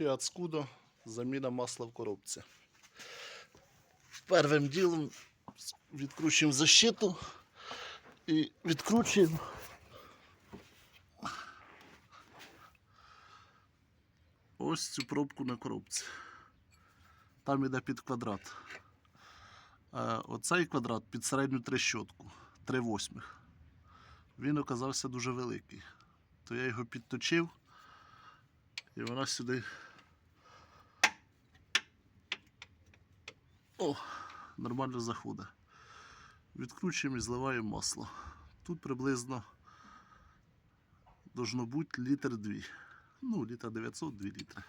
Fiat Scudo, заміна масла в коробці. Первим ділом відкручуємо защиту і відкручуємо. Ось цю пробку на коробці. Там іде під квадрат. Оцей квадрат під середню трещотку, 3 восьмих. Він оказався дуже великий. То я його підточив і вона сюди. О, нормально заходить. Відкручуємо і зливаємо масло. Тут приблизно должно бути літр дві. Ну, літр 900, 2 літри.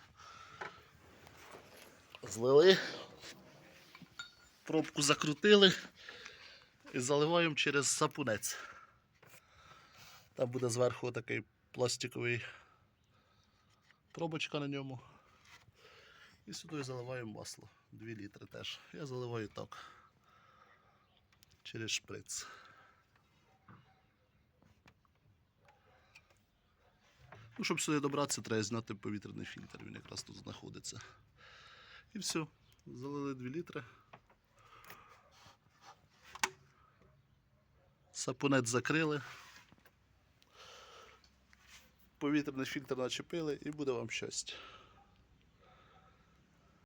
Злили. Пробку закрутили і заливаємо через сапунець. Там буде зверху такий пластиковий пробочка на ньому. І сюди заливаємо масло. 2 літри теж. Я заливаю так. Через шприц. Ну, щоб сюди добратися, треба зняти повітряний фільтр. Він якраз тут знаходиться. І все. Залили 2 літри. Сапунець закрили. Повітряний фільтр начепили і буде вам щастя.